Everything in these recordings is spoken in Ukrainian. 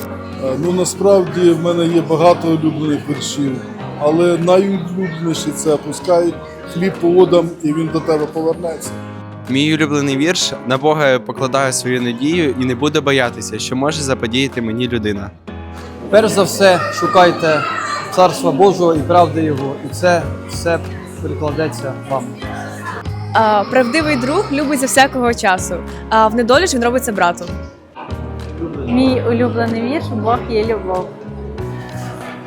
Е, Ну насправді в мене є багато улюблених віршів, але найулюбленіший це пускай хліб по водам і він до тебе повернеться. Мій улюблений вірш на Бога покладаю свою надію і не буду боятися, що може заподіяти мені людина. Перш за все, шукайте царства Божого і правди Його, і це все прикладеться вам. А, правдивий друг любить за всякого часу, а в недолі ж він робиться братом. Мій улюблений вірш Бог є любов.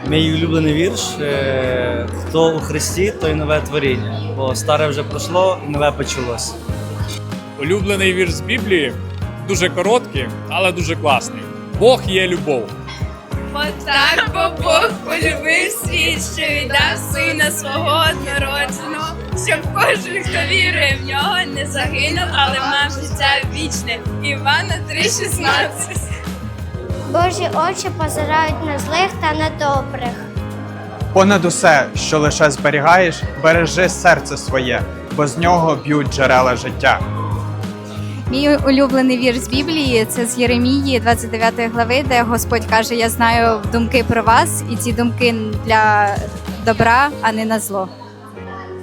Мій улюблений вірш е, Хто у Христі, той нове творіння, бо старе вже пройшло, нове почалось. Улюблений вірш з Біблії дуже короткий, але дуже класний. Бог є любов. Отак бо Бог полюбив світ, що віддав сина свого однородженого, щоб кожен, хто вірує в нього, не загинув, але мав життя вічне. Івана 3,16 Божі очі позирають на злих та на добрих. Понад усе, що лише зберігаєш, бережи серце своє, бо з нього б'ють джерела життя. Мій улюблений вірш з Біблії це з Єремії, 29 глави, де Господь каже: Я знаю думки про вас, і ці думки для добра, а не на зло.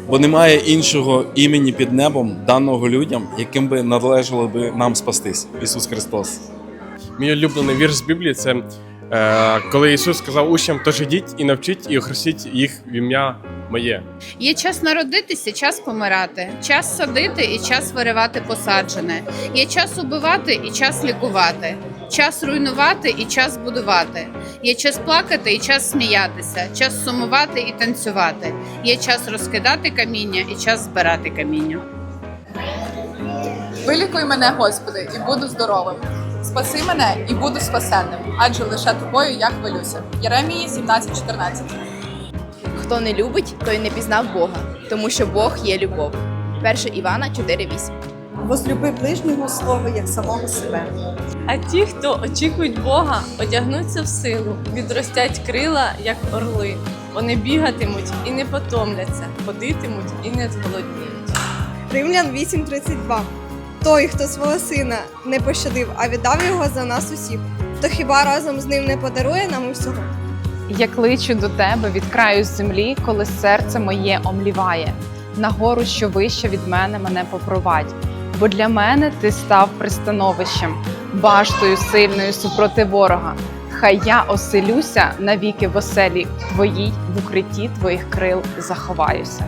Бо немає іншого імені під небом, даного людям, яким би належало би нам спастись. Ісус Христос. Мій улюблений вірш з Біблії це е, коли Ісус сказав учням, тож ідіть і навчіть і охрестіть їх в ім'я моє. Є час народитися, час помирати, час садити і час виривати посаджене. Є час убивати і час лікувати, час руйнувати і час будувати. Є час плакати і час сміятися, час сумувати і танцювати. Є час розкидати каміння і час збирати каміння. Вилікуй мене, Господи, і буду здоровим. Спаси мене і буду спасенним, адже лише тобою я хвилюся. Єремії 17.14 Хто не любить, той не пізнав Бога, тому що Бог є любов. 1 Івана 4,8 Возлюби ближнього свого як самого себе. А ті, хто очікують Бога, одягнуться в силу, відростять крила, як орли. Вони бігатимуть і не потомляться, ходитимуть і не зголодніють. Римлян 8.32. Той, хто свого сина не пощадив, а віддав його за нас усіх, то хіба разом з ним не подарує нам усього? Я кличу до тебе від краю землі, коли серце моє омліває. Нагору, що вище від мене, мене попровадь. Бо для мене ти став пристановищем, баштою сильною супроти ворога. Хай я оселюся навіки в оселі твоїй, в укритті твоїх крил заховаюся.